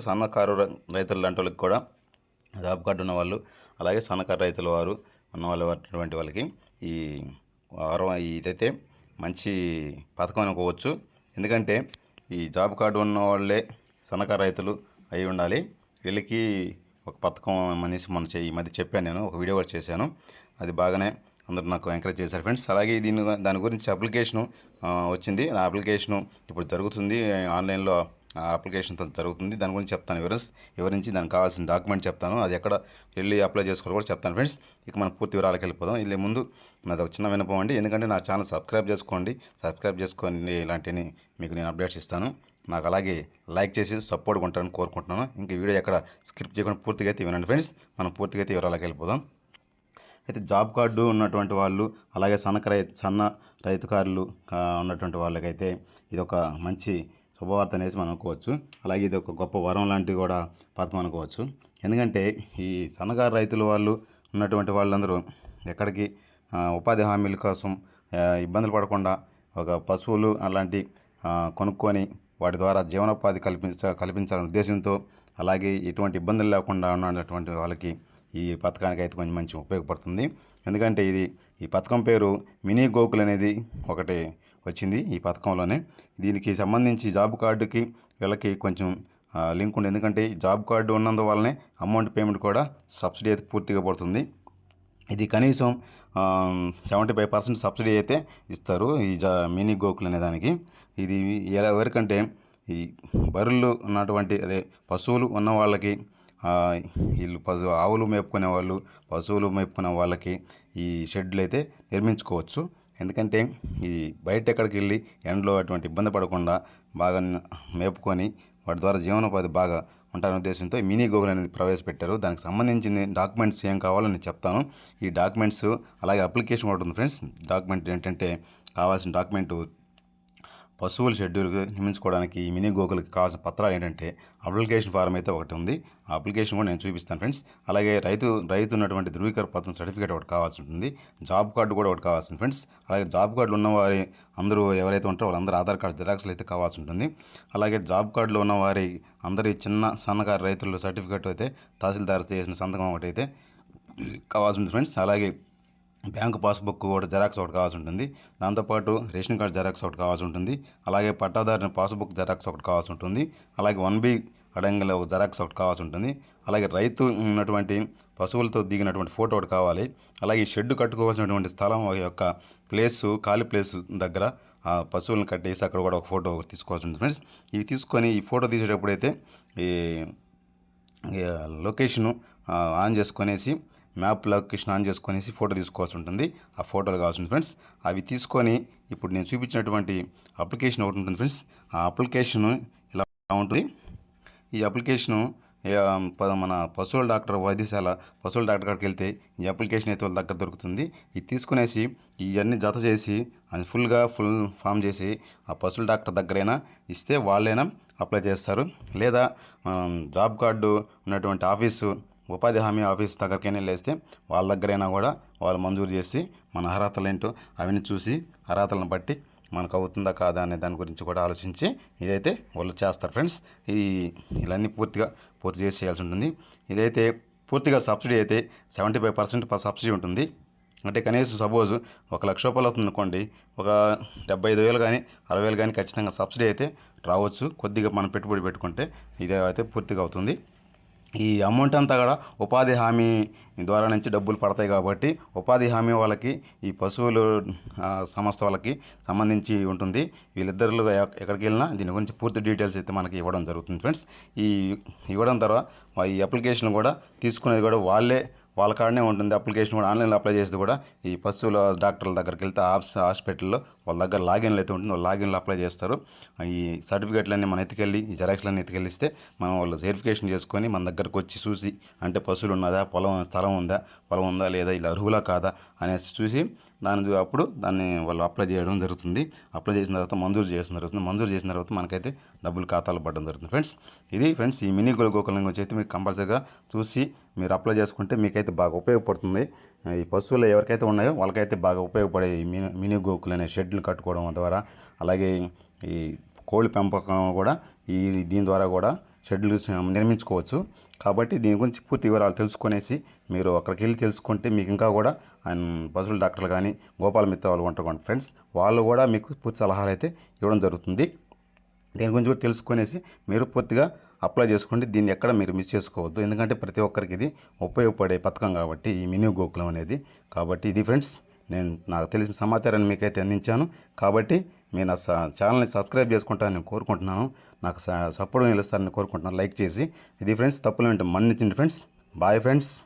సన్నకారు రైతులు లాంటి వాళ్ళకి కూడా జాబ్ కార్డు ఉన్న వాళ్ళు అలాగే సన్నకారు రైతుల వారు ఉన్న వాళ్ళు అటువంటి వాళ్ళకి ఈ వారం ఇదైతే మంచి పథకం అనుకోవచ్చు. ఎందుకంటే ఈ జాబ్ కార్డు ఉన్న వాళ్ళే సన్నకారు రైతులు అయి ఉండాలి. వీళ్ళకి ఒక పథకం అనేసి మన ఈ మధ్య చెప్పాను నేను ఒక వీడియో కూడా చేశాను. అది బాగానే అందరూ నాకు ఎంకరేజ్ చేశారు ఫ్రెండ్స్. అలాగే దీని దాని గురించి అప్లికేషను వచ్చింది. ఆ అప్లికేషను ఇప్పుడు జరుగుతుంది ఆన్లైన్లో ఆ అప్లికేషన్ జరుగుతుంది. దాని గురించి చెప్తాను వివరించి వివరించి దానికి కావాల్సిన డాక్యుమెంట్ చెప్తాను అది ఎక్కడ వెళ్ళి అప్లై చేసుకోవాలి కూడా చెప్తాను. ఫ్రెండ్స్ ఇక మనం పూర్తి వివరాలకు వెళ్ళిపోదాం. వెళ్ళే ముందు నాది ఒక చిన్న వినపం అండి. ఎందుకంటే నా ఛానల్ సబ్స్క్రైబ్ చేసుకోండి. సబ్స్క్రైబ్ చేసుకొని ఇలాంటివి మీకు నేను అప్డేట్స్ ఇస్తాను. నాకు అలాగే లైక్ చేసి సపోర్ట్ ఉంటారని కోరుకుంటున్నాను. ఇంకా వీడియో ఎక్కడ స్క్రిప్ట్ చేయకుండా పూర్తిగా అయితే వినండి. ఫ్రెండ్స్ మనం పూర్తిగా అయితే వివరాలకు వెళ్ళిపోదాం. అయితే జాబ్ కార్డు ఉన్నటువంటి వాళ్ళు అలాగే సన్నక రై సన్న రైతుకారులు ఉన్నటువంటి వాళ్ళకైతే ఇది ఒక మంచి శుభవార్త అనేసి మనం అనుకోవచ్చు. అలాగే ఇది ఒక గొప్ప వరం లాంటివి కూడా పథకం అనుకోవచ్చు. ఎందుకంటే ఈ సన్నకారు రైతుల వాళ్ళు ఉన్నటువంటి వాళ్ళందరూ ఎక్కడికి ఉపాధి హామీల కోసం ఇబ్బందులు పడకుండా ఒక పశువులు అలాంటి కొనుక్కొని వాటి ద్వారా జీవనోపాధి కల్పించ కల్పించాలనే ఉద్దేశంతో అలాగే ఎటువంటి ఇబ్బందులు లేకుండా ఉన్నటువంటి వాళ్ళకి ఈ పథకానికి అయితే కొంచెం మంచి ఉపయోగపడుతుంది. ఎందుకంటే ఇది ఈ పథకం పేరు మినీ గోకుల్ అనేది ఒకటి. వచ్చింది ఈ పథకంలోనే. దీనికి సంబంధించి జాబ్ కార్డుకి వీళ్ళకి కొంచెం లింక్ ఉంది. ఎందుకంటే ఈ జాబ్ కార్డు ఉన్నందువల్లనే అమౌంట్ పేమెంట్ కూడా సబ్సిడీ అయితే పూర్తిగా పడుతుంది. ఇది కనీసం సెవెంటీ ఫైవ్ పర్సెంట్ సబ్సిడీ అయితే ఇస్తారు ఈ జా మినీ గోకులు అనే దానికి. ఇది ఎలా ఎవరికంటే ఈ బర్రెలు ఉన్నటువంటి అదే పశువులు ఉన్న వాళ్ళకి వీళ్ళు పశు ఆవులు మేపుకునే వాళ్ళు పశువులు మేపుకునే వాళ్ళకి ఈ షెడ్లు అయితే నిర్మించుకోవచ్చు. ఎందుకంటే ఈ బయట ఎక్కడికి వెళ్ళి ఎండలో అటువంటి ఇబ్బంది పడకుండా బాగా మేపుకొని వాటి ద్వారా జీవనోపాధి బాగా ఉంటారనే ఉద్దేశంతో మినీ గూగుల్ అనేది ప్రవేశపెట్టారు. దానికి సంబంధించిన డాక్యుమెంట్స్ ఏం కావాలో నేను చెప్తాను. ఈ డాక్యుమెంట్స్ అలాగే అప్లికేషన్ కూడా ఉంటుంది ఫ్రెండ్స్. డాక్యుమెంట్ ఏంటంటే కావాల్సిన డాక్యుమెంట్ పశువుల షెడ్యూల్ నిర్మించుకోవడానికి ఈ మినీ గోకులకి కావాల్సిన పత్రాలు ఏంటంటే అప్లికేషన్ ఫారం అయితే ఒకటి ఉంది. ఆ అప్లికేషన్ కూడా నేను చూపిస్తాను ఫ్రెండ్స్. అలాగే రైతు రైతు ఉన్నటువంటి ధృవీకరణ పత్రం సర్టిఫికేట్ ఒకటి కావాల్సి ఉంటుంది. జాబ్ కార్డు కూడా ఒకటి కావాల్సింది ఫ్రెండ్స్. అలాగే జాబ్ కార్డులు ఉన్నవారి అందరూ ఎవరైతే ఉంటారో వాళ్ళందరూ ఆధార్ కార్డు జిరాక్స్లు అయితే కావాల్సి ఉంటుంది. అలాగే జాబ్ కార్డులో ఉన్న వారి అందరి చిన్న సన్నకారు రైతుల సర్టిఫికేట్ అయితే తహసీల్దార్ చేసిన సంతకం ఒకటి అయితే కావాల్సి ఉంటుంది ఫ్రెండ్స్. అలాగే బ్యాంకు పాస్బుక్ కూడా జెరాక్స్ ఒకటి కావాల్సి ఉంటుంది. దాంతోపాటు రేషన్ కార్డు జెరాక్స్ ఒకటి కావాల్సి ఉంటుంది. అలాగే పట్టాదారుని పాస్బుక్ జెరాక్స్ ఒకటి కావాల్సి ఉంటుంది. అలాగే వన్ బి అడంగల ఒక జెరాక్స్ ఒకటి కావాల్సి ఉంటుంది. అలాగే రైతు ఉన్నటువంటి పశువులతో దిగినటువంటి ఫోటో ఒకటి కావాలి. అలాగే ఈ షెడ్ కట్టుకోవాల్సినటువంటి స్థలం యొక్క ప్లేసు ఖాళీ ప్లేస్ దగ్గర ఆ పశువులను కట్టేసి అక్కడ కూడా ఒక ఫోటో తీసుకోవాల్సి ఉంటుంది ఫ్రెండ్స్. ఇవి తీసుకొని ఈ ఫోటో తీసేటప్పుడైతే ఈ లొకేషను ఆన్ చేసుకొనేసి మ్యాప్లోకి స్నాన్ చేసుకునేసి చేసుకొనేసి ఫోటో తీసుకోవాల్సి ఉంటుంది. ఆ ఫోటోలు కావాల్సి ఉంటుంది ఫ్రెండ్స్. అవి తీసుకొని ఇప్పుడు నేను చూపించినటువంటి అప్లికేషన్ ఒకటి ఉంటుంది ఫ్రెండ్స్. ఆ అప్లికేషన్ ఇలా ఉంటుంది. ఈ అప్లికేషను మన పశువుల డాక్టర్ వైద్యశాల పశువుల డాక్టర్ కాడికి వెళ్తే ఈ అప్లికేషన్ అయితే వాళ్ళ దగ్గర దొరుకుతుంది. ఇది తీసుకునేసి ఇవన్నీ జత చేసి అది ఫుల్గా ఫుల్ ఫామ్ చేసి ఆ పశువుల డాక్టర్ దగ్గరైనా ఇస్తే వాళ్ళైనా అప్లై చేస్తారు. లేదా జాబ్ కార్డు ఉన్నటువంటి ఆఫీసు ఉపాధి హామీ ఆఫీస్ దగ్గరికైనా లేస్తే వాళ్ళ దగ్గరైనా కూడా వాళ్ళు మంజూరు చేసి మన అర్హతలు ఏంటో అవన్నీ చూసి అర్హతలను బట్టి మనకు అవుతుందా కాదా అనే దాని గురించి కూడా ఆలోచించి ఇదైతే వాళ్ళు చేస్తారు ఫ్రెండ్స్. ఈ ఇవన్నీ పూర్తిగా పూర్తి చేసి చేయాల్సి ఉంటుంది. ఇదైతే పూర్తిగా సబ్సిడీ అయితే సెవెంటీ ఫైవ్ పర్సెంట్ సబ్సిడీ ఉంటుంది. అంటే కనీసం సపోజ్ ఒక లక్ష రూపాయలు అవుతుంది అనుకోండి. ఒక డెబ్బై ఐదు వేలు కానీ అరవై వేలు కానీ ఖచ్చితంగా సబ్సిడీ అయితే రావచ్చు. కొద్దిగా మనం పెట్టుబడి పెట్టుకుంటే ఇది అయితే పూర్తిగా అవుతుంది. ఈ అమౌంట్ అంతా కూడా ఉపాధి హామీ ద్వారా నుంచి డబ్బులు పడతాయి కాబట్టి ఉపాధి హామీ వాళ్ళకి ఈ పశువులు సంస్థ వాళ్ళకి సంబంధించి ఉంటుంది. వీళ్ళిద్దరు ఎక్కడికి వెళ్ళినా దీని గురించి పూర్తి డీటెయిల్స్ అయితే మనకి ఇవ్వడం జరుగుతుంది ఫ్రెండ్స్ ఈ ఇవ్వడం తర్వాత ఈ అప్లికేషన్ కూడా తీసుకునేది కూడా వాళ్ళే వాళ్ళ కాడనే ఉంటుంది. అప్లికేషన్ కూడా ఆన్లైన్లో అప్లై చేసేది కూడా ఈ పశువుల డాక్టర్ల దగ్గరికి వెళ్తే ఆప్స్ హాస్పిటల్లో వాళ్ళ దగ్గర లాగిన్లు అయితే ఉంటుంది. వాళ్ళు లాగిన్లో అప్లై చేస్తారు. ఈ సర్టిఫికేట్లన్నీ మనం ఎత్తుకెళ్ళి ఈ జెరాక్స్లన్నీ ఎత్తుకెళ్ళిస్తే మనం వాళ్ళు వెరిఫికేషన్ చేసుకొని మన దగ్గరకు వచ్చి చూసి అంటే పశువులు ఉన్నదా పొలం స్థలం ఉందా పొలం ఉందా లేదా ఇలా అర్హులా కాదా అనేసి చూసి దాని అప్పుడు దాన్ని వాళ్ళు అప్లై చేయడం జరుగుతుంది. అప్లై చేసిన తర్వాత మంజూరు చేసిన జరుగుతుంది. మంజూరు చేసిన తర్వాత మనకైతే డబ్బులు ఖాతాలు పడడం జరుగుతుంది. ఫ్రెండ్స్ ఇది ఫ్రెండ్స్ ఈ మినీ గోల్ గోకులం గురించి అయితే మీరు కంపల్సరీగా చూసి మీరు అప్లై చేసుకుంటే మీకైతే బాగా ఉపయోగపడుతుంది. ఈ పశువులు ఎవరికైతే ఉన్నాయో వాళ్ళకైతే బాగా ఉపయోగపడే ఈ మినీ మినీ గోకులు అనే షెడ్లు కట్టుకోవడం ద్వారా అలాగే ఈ కోళ్ళ పెంపకం కూడా ఈ దీని ద్వారా కూడా షెడ్యూల్ నిర్మించుకోవచ్చు. కాబట్టి దీని గురించి పూర్తి వివరాలు తెలుసుకునేసి మీరు అక్కడికి వెళ్ళి తెలుసుకుంటే మీకు ఇంకా కూడా ఆయన పశువుల డాక్టర్లు కానీ గోపాల మిత్ర వాళ్ళు ఉంటారు ఫ్రెండ్స్ వాళ్ళు కూడా మీకు పూర్తి సలహాలు అయితే ఇవ్వడం జరుగుతుంది. దీని గురించి కూడా తెలుసుకునేసి మీరు పూర్తిగా అప్లై చేసుకోండి. దీన్ని ఎక్కడ మీరు మిస్ చేసుకోవద్దు. ఎందుకంటే ప్రతి ఒక్కరికి ఇది ఉపయోగపడే పథకం కాబట్టి ఈ మినీ గోకులం అనేది. కాబట్టి ఇది ఫ్రెండ్స్ నేను నాకు తెలిసిన సమాచారాన్ని మీకైతే అందించాను. కాబట్టి మీ నా స- ఛానల్ని సబ్స్క్రైబ్ చేసుకుంటారని నేను కోరుకుంటున్నాను. నాకు స- సపోర్ట్ నిలుస్తారని కోరుకుంటున్నాను. లైక్ చేసి. ఇది ఫ్రెండ్స్ తప్పులు అంటే మన్నించండి ఫ్రెండ్స్. Bye friends.